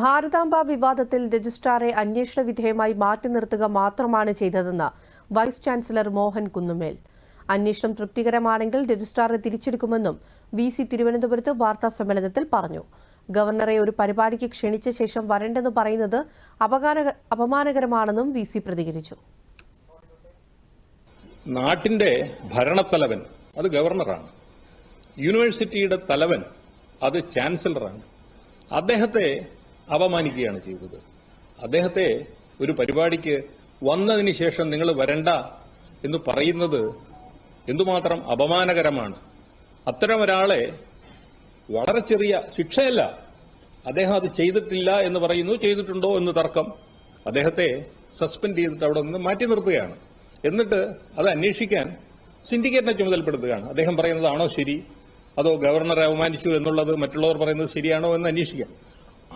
ഭാരതാംബ വിവാദത്തിൽ രജിസ്ട്രാറെ അന്വേഷണ വിധേയമായി മാറ്റി നിർത്തുക മാത്രമാണ് ചെയ്തതെന്ന് വൈസ് ചാൻസലർ മോഹൻ കുന്നുമേൽ. അന്വേഷണം തൃപ്തികരമാണെങ്കിൽ രജിസ്ട്രാറെ തിരിച്ചെടുക്കുമെന്നും വി സി തിരുവനന്തപുരത്ത് വാർത്താ സമ്മേളനത്തിൽ പറഞ്ഞു. ഗവർണറെ ഒരു പരിപാടിക്ക് ക്ഷണിച്ച ശേഷം വരണ്ടെന്ന് പറയുന്നത് അപമാനകരമാണെന്നും വി സി പ്രതികരിച്ചു. നാട്ടിന്റെ ഭരണത്തലവൻ അത് ഗവർണറാണ്. യൂണിവേഴ്സിറ്റിയുടെ തലവൻ അത് ചാൻസലറാണ്. അദ്ദേഹത്തെ അപമാനിക്കുകയാണ് ചെയ്തത്. അദ്ദേഹത്തെ ഒരു പരിപാടിക്ക് വന്നതിന് ശേഷം നിങ്ങൾ വരണ്ട എന്ന് പറയുന്നത് എന്തുമാത്രം അപമാനകരമാണ്. അത്തരം ഒരാളെ വളരെ ചെറിയ ശിക്ഷയല്ല. അദ്ദേഹം അത് ചെയ്തിട്ടില്ല എന്ന് പറയുന്നു ചെയ്തിട്ടുണ്ടോ എന്ന് തർക്കം അദ്ദേഹത്തെ സസ്പെൻഡ് ചെയ്തിട്ട് അവിടെ നിന്ന് മാറ്റി നിർത്തുകയാണ്. എന്നിട്ട് അത് അന്വേഷിക്കാൻ സിൻഡിക്കേറ്റിനെ ചുമതലപ്പെടുത്തുകയാണ്. അദ്ദേഹം പറയുന്നതാണോ ശരി? അതോ ഗവർണറെ അവമാനിച്ചു എന്നുള്ളത് മറ്റുള്ളവർ പറയുന്നത് ശരിയാണോ എന്ന് അന്വേഷിക്കാം.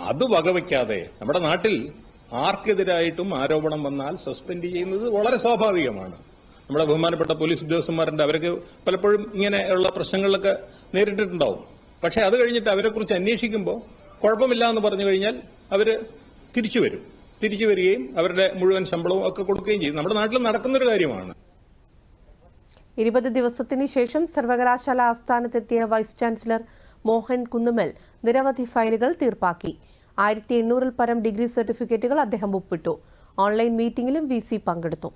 അത് വകവയ്ക്കാതെ നമ്മുടെ നാട്ടിൽ ആർക്കെതിരായിട്ടും ആരോപണം വന്നാൽ സസ്പെൻഡ് ചെയ്യുന്നത് വളരെ സ്വാഭാവികമാണ്. നമ്മുടെ ബഹുമാനപ്പെട്ട പോലീസ് ഉദ്യോഗസ്ഥന്മാരുണ്ട്. അവർക്ക് പലപ്പോഴും ഇങ്ങനെയുള്ള പ്രശ്നങ്ങളിലൊക്കെ നേരിട്ടിട്ടുണ്ടാവും. പക്ഷേ അത് കഴിഞ്ഞിട്ട് അവരെക്കുറിച്ച് അന്വേഷിക്കുമ്പോൾ കുഴപ്പമില്ല എന്ന് പറഞ്ഞു കഴിഞ്ഞാൽ അവർ തിരിച്ചു വരും. തിരിച്ചു വരികയും അവരുടെ മുഴുവൻ ശമ്പളവും ഒക്കെ കൊടുക്കുകയും ചെയ്യും. നമ്മുടെ നാട്ടിൽ നടക്കുന്നൊരു കാര്യമാണ്. ഇരുപത് ദിവസത്തിന് ശേഷം സർവകലാശാല ആസ്ഥാനത്തെത്തിയ വൈസ് ചാൻസലർ മോഹൻ കുന്നുമൽ നിരവധി ഫയലുകൾ തീർപ്പാക്കി. ആയിരത്തി എണ്ണൂറിൽ പരം ഡിഗ്രി സർട്ടിഫിക്കറ്റുകൾ അദ്ദേഹം ഒപ്പിട്ടു. ഓൺലൈൻ മീറ്റിംഗിലും വി പങ്കെടുത്തു.